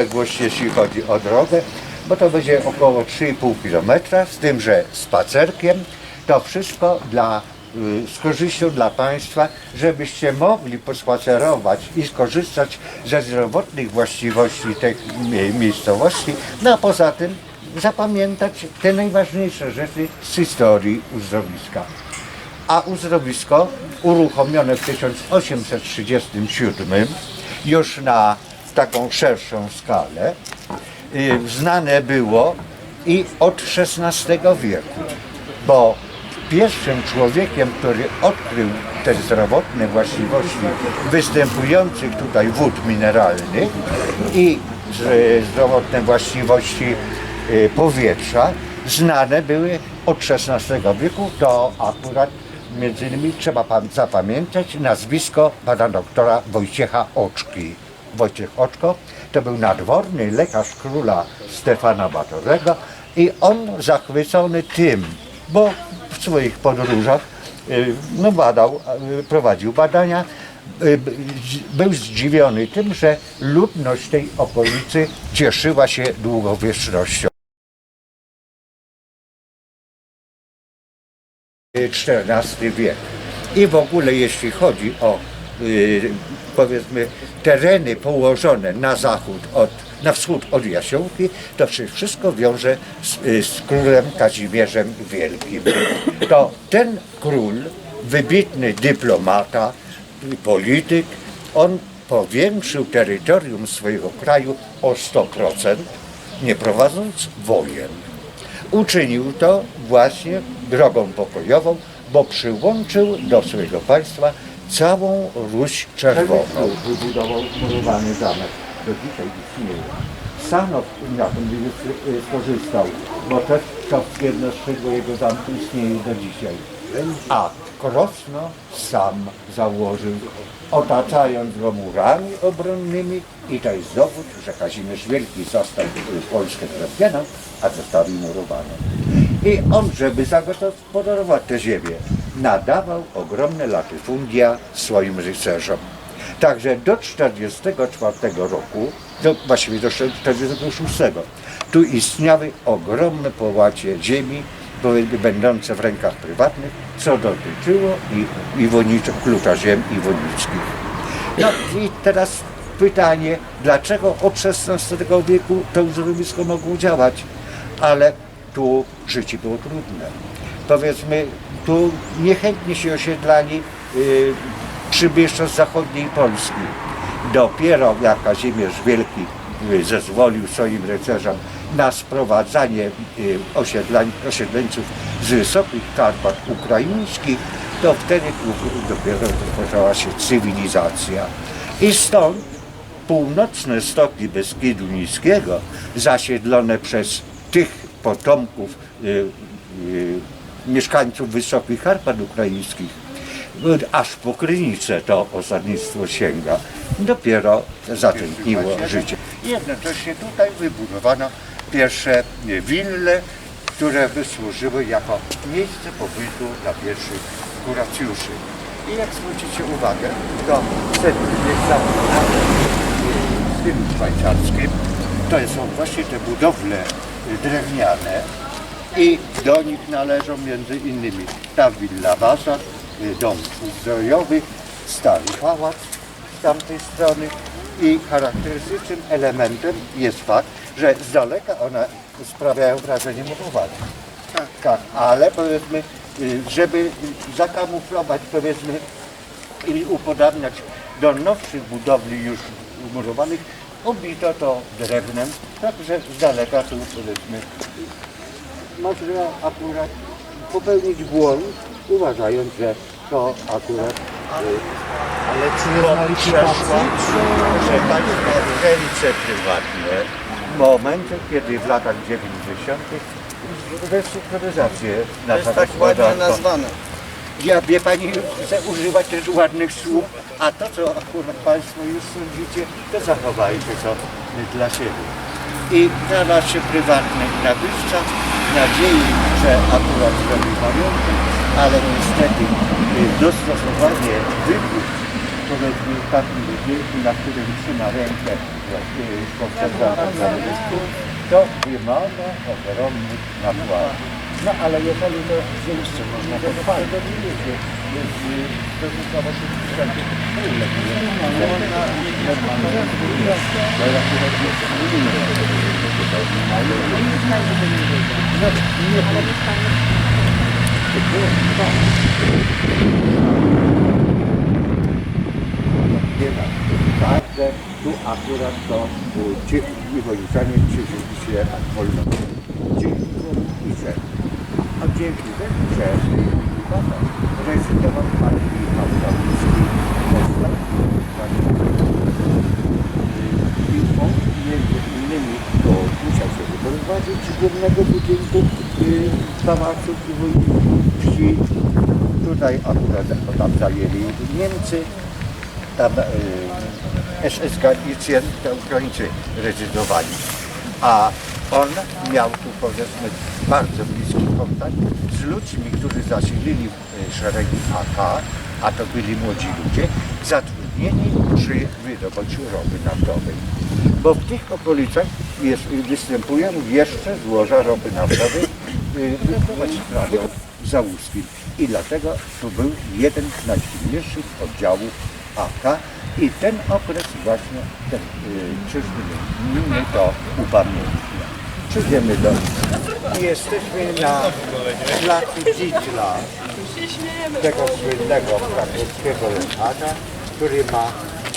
odległość, jeśli chodzi o drogę, bo to będzie około 3,5 km, z tym, że spacerkiem. To wszystko dla, y, z korzyścią dla Państwa, żebyście mogli pospacerować i skorzystać ze zdrowotnych właściwości tej mie- miejscowości, no a poza tym zapamiętać te najważniejsze rzeczy z historii uzdrowiska. A uzdrowisko uruchomione w 1837 już na taką szerszą skalę y, znane było i od XVI wieku, bo pierwszym człowiekiem, który odkrył te zdrowotne właściwości występujących tutaj wód mineralnych i z- zdrowotne właściwości y, powietrza znane były od XVI wieku, to akurat między innymi trzeba zapamiętać nazwisko pana doktora Wojciecha Oczki. Wojciech Oczko to był nadworny lekarz króla Stefana Batorego i on zachwycony tym, bo w swoich podróżach y, no badał, y, prowadził badania, y, był zdziwiony tym, że ludność tej okolicy cieszyła się długowiecznością. XIV wiek. I w ogóle jeśli chodzi o powiedzmy tereny położone na zachód od, na wschód od Jasiołki, to się wszystko wiąże z, y, z królem Kazimierzem Wielkim. To ten król, wybitny dyplomata, y, polityk, on powiększył terytorium swojego kraju o 100%, nie prowadząc wojen. Uczynił to właśnie drogą pokojową, bo przyłączył do swojego państwa całą Ruś Czerwoną. Wybudował murowany zamek. Do dzisiaj istnieje. Sanow na tym wy- skorzystał, bo też jedno skrzydło jego zamku istnieje do dzisiaj. A Krosno sam założył, otaczając go murami obronnymi i to jest dowód, że Kazimierz Wielki został y, Polskę drewnianą, a zostawił murowaną. I on, żeby zagospodarować tę ziemię, nadawał ogromne latyfundia swoim rycerzom. Także do 1944 roku, do, właściwie do 1946, tu istniały ogromne połacie ziemi, będące w rękach prywatnych, co dotyczyło i, iwoniczych, klucza ziem iwoniczkich. No i teraz pytanie, dlaczego od XVI wieku to uzdrowisko mogło działać, ale tu życie było trudne. Powiedzmy, tu niechętnie się osiedlali y, przybysze z zachodniej Polski. Dopiero jak Kazimierz Wielki y, zezwolił swoim rycerzom na sprowadzanie y, osiedleńców z wysokich Karpat ukraińskich, to wtedy dopiero rozpoczęła się cywilizacja. I stąd północne stoki Beskidu Niskiego, zasiedlone przez tych potomków y, y, mieszkańców Wysokich Karpat Ukraińskich, aż po Krynicę to osadnictwo sięga. Dopiero zatętniło życie. Jednocześnie tutaj wybudowano pierwsze wille, które wysłużyły jako miejsce pobytu dla pierwszych kuracjuszy. I jak zwrócicie uwagę, to setny jest w stylu szwajcarskim. To są właśnie te budowle drewniane i do nich należą między innymi ta willa Wasza, y, dom ustrojowy, stary pałac z tamtej strony i charakterystycznym elementem jest fakt, że z daleka one sprawiają wrażenie murowane. Tak, ale powiedzmy, y, żeby zakamuflować powiedzmy i upodabniać do nowszych budowli już umurowanych, obito to drewnem, także z daleka tu powiedzmy można akurat popełnić błąd, uważając, że to akurat Ale czy jest na licytacji? że Państwo ręce prywatne w momencie, kiedy w latach 90. restrukturyzację na jest tak ładnie nazwane. Ja wie Pani, chcę używać też ładnych słów, a to co akurat Państwo już sądzicie, to zachowajcie to dla siebie. I teraz się prywatnych nabywca w nadziei, że akurat zrobi pamiątkę, ale niestety y, dostosowanie wygód powiedzmy takim budynku, na którym trzyma rękę y, rynku, to wymaga ogromnych nakładów. No ale jeżeli to jeszcze można to fajnie, to nie jest y, się. To jeszcze nie wiem, Także tu akurat to y, ci wojewódzanie cieszyli się wolnością. Dzięki temu i że. A dzięki temu, że rezydował pan Michał Zawódzki poseł, i on między innymi to musiał się wyprowadzić z głównego budynku y, pałacu wsi. Tutaj akurat tam zajęli Niemcy, tam y, SS Galicjen, te Ukraińcy rezydowali. A on miał tu powiedzmy bardzo bliski kontakt z ludźmi, którzy zasilili y, szeregi AK, a to byli młodzi ludzie, zatrudnieni przy wydobyciu ropy naftowej. Bo w tych okolicach jest, występują jeszcze złoża ropy naftowej y, w załóżkim. I dlatego tu był jeden z najsilniejszych oddziałów AK i ten okres właśnie ten y, krzyżny mnie to upamiętnia. Przyjdziemy do... Jesteśmy na placu Dzidla, tego słynnego krakowskiego lekarza, który ma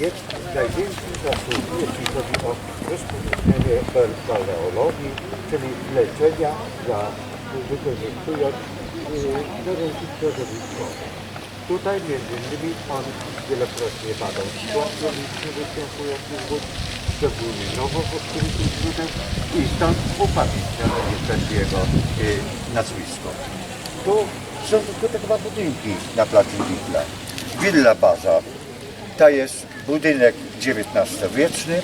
jest największy zasług, jeśli chodzi o rozpowszechnienie baleologii, czyli leczenia za wykorzystując yy, warunki środowiskowe. Tutaj między innymi on wielokrotnie badał skład chemiczny występujących wód, szczególnie nowo odkrytych źródeł i stąd upamiętniono niestety jego yy, nazwisko. Tu są tylko te dwa budynki na placu Witla. Willa Baza to jest budynek XIX-wieczny,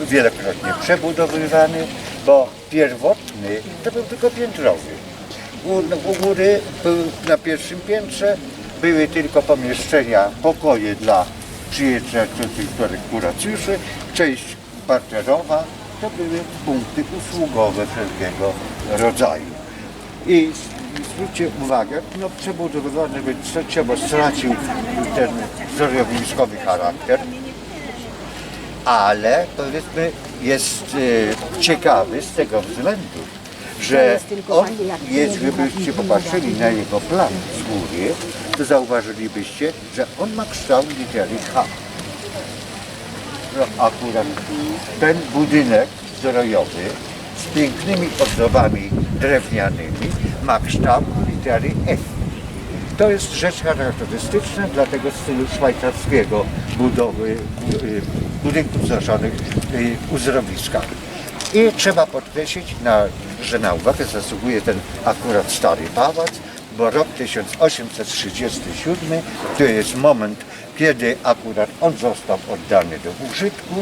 wielokrotnie przebudowywany, bo pierwotny to był tylko piętrowy. U, góry na pierwszym piętrze były tylko pomieszczenia, pokoje dla przyjeżdżających kuracjuszy, część parterowa. To były punkty usługowe wszelkiego rodzaju. I zwróćcie uwagę, no przebudowywany by trzeciowo stracił ten zorowiskowy charakter, ale powiedzmy jest e, ciekawy z tego względu, że on, jeśli byście popatrzyli na jego plan z góry, to zauważylibyście, że on ma kształt litery H. No, akurat ten budynek zdrojowy z pięknymi ozdobami drewnianymi ma kształt litery F. To jest rzecz charakterystyczna dla tego stylu szwajcarskiego budowy y, budynków znoszonych y, uzdrowiska. I trzeba podkreślić, na, że na uwagę zasługuje ten akurat stary pałac, bo rok 1837 to jest moment, kiedy akurat on został oddany do użytku.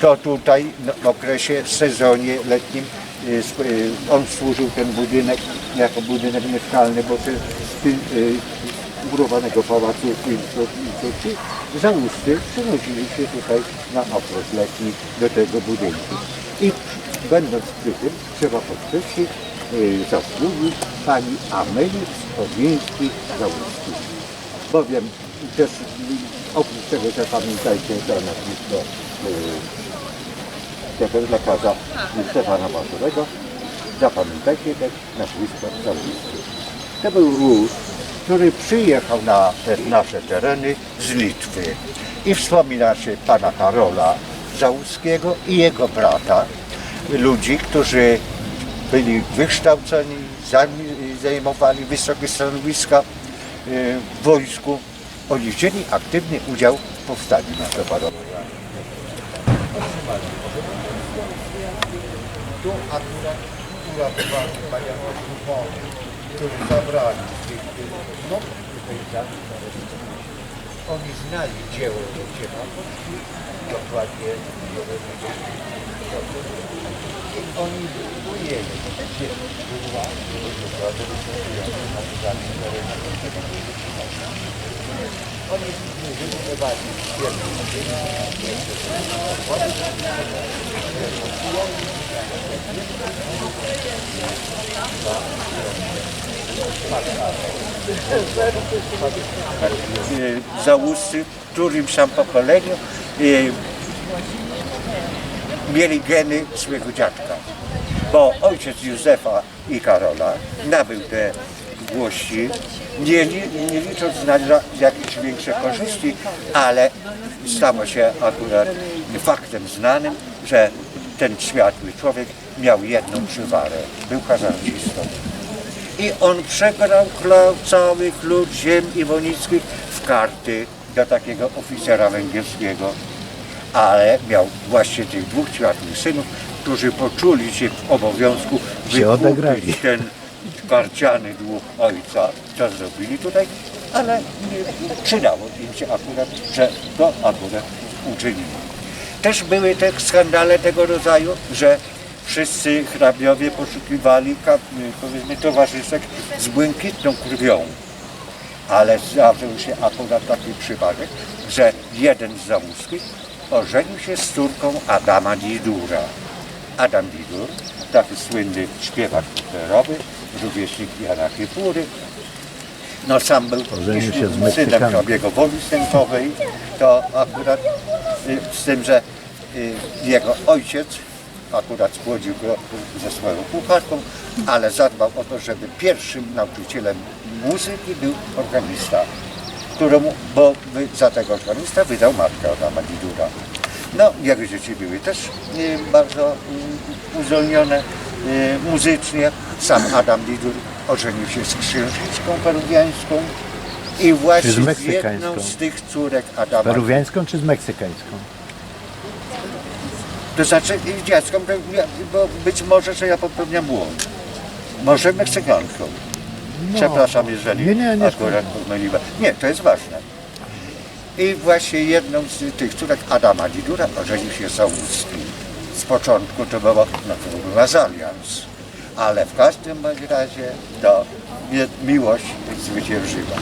To tutaj w okresie, sezonie letnim y, y, on służył ten budynek jako budynek mieszkalny, bo te, z tym, y, murowanego pałacu Wilczewski załóżcy przenosili się tutaj na okres letni do tego budynku. I będąc przy tym trzeba podkreślić zasługi pani Amelii Skowieńskiej Załuskiej. Bowiem też y, oprócz tego zapamiętajcie to nazwisko y, tego lekarza Stefana Mazurego, zapamiętajcie też nazwisko Załuskiej. To był Rus, który przyjechał na te nasze tereny z Litwy i wspomina się pana Karola Załuskiego i jego brata, ludzi, którzy byli wykształceni, zajm- zajmowali wysokie stanowiska y, w wojsku. Oni wzięli aktywny udział w powstaniu narodowym. Tu akurat uratowali panią Żuchony, którzy zabrali tych no, Oni znali dzieło Polski, dokładnie oni ujęli gdzie była dokładnie występująca na wydarzeniu terenowego. oni wychowywali y, załóżcy, w którym sam pokoleniu y, mieli geny swojego dziadka. Bo ojciec Józefa i Karola nabył te włości, nie, nie licząc na jakieś większe korzyści, ale stało się akurat faktem znanym, że ten światły człowiek miał jedną przywarę. Był hazardzistą. I on przegrał całych lud ziem iwonickich w karty do takiego oficera węgierskiego. Ale miał właśnie tych dwóch światłych synów, którzy poczuli się w obowiązku wykupić ten karciany dług ojca, co zrobili tutaj, ale nie, przydało im się akurat, że to akurat uczynili. Też były te skandale tego rodzaju, że wszyscy hrabiowie poszukiwali powiedzmy towarzyszek z błękitną krwią. Ale zdarzył się akurat taki przypadek, że jeden z załuskich ożenił się z córką Adama Didura. Adam Didur, taki słynny śpiewak operowy, rówieśnik Jana Kiepury. No sam był Ożenił się z synem hrabiego woli stępowej, to akurat y, z tym, że y, jego ojciec akurat spłodził go ze swoją pucharką, ale zadbał o to, żeby pierwszym nauczycielem muzyki był organista, któremu, bo za tego organista wydał matkę Adama Didura. No, jego dzieci były też y, bardzo y, uzdolnione y, muzycznie. Sam Adam Didur ożenił się z księżniczką peruwiańską i właśnie Czy z z jedną z tych córek Adama Peruwiańską czy z meksykańską? To znaczy i dziecką, bo być może, że ja popełniam błąd. Może Meksykanką. Przepraszam, jeżeli No. Nie, nie, nie. akurat pomyliłem. Nie, to jest ważne. I właśnie jedną z tych córek Adama Didura ożenił się Załuski. Z początku to było, no to był mezalians. Ale w każdym razie to mi- miłość zwyciężyła.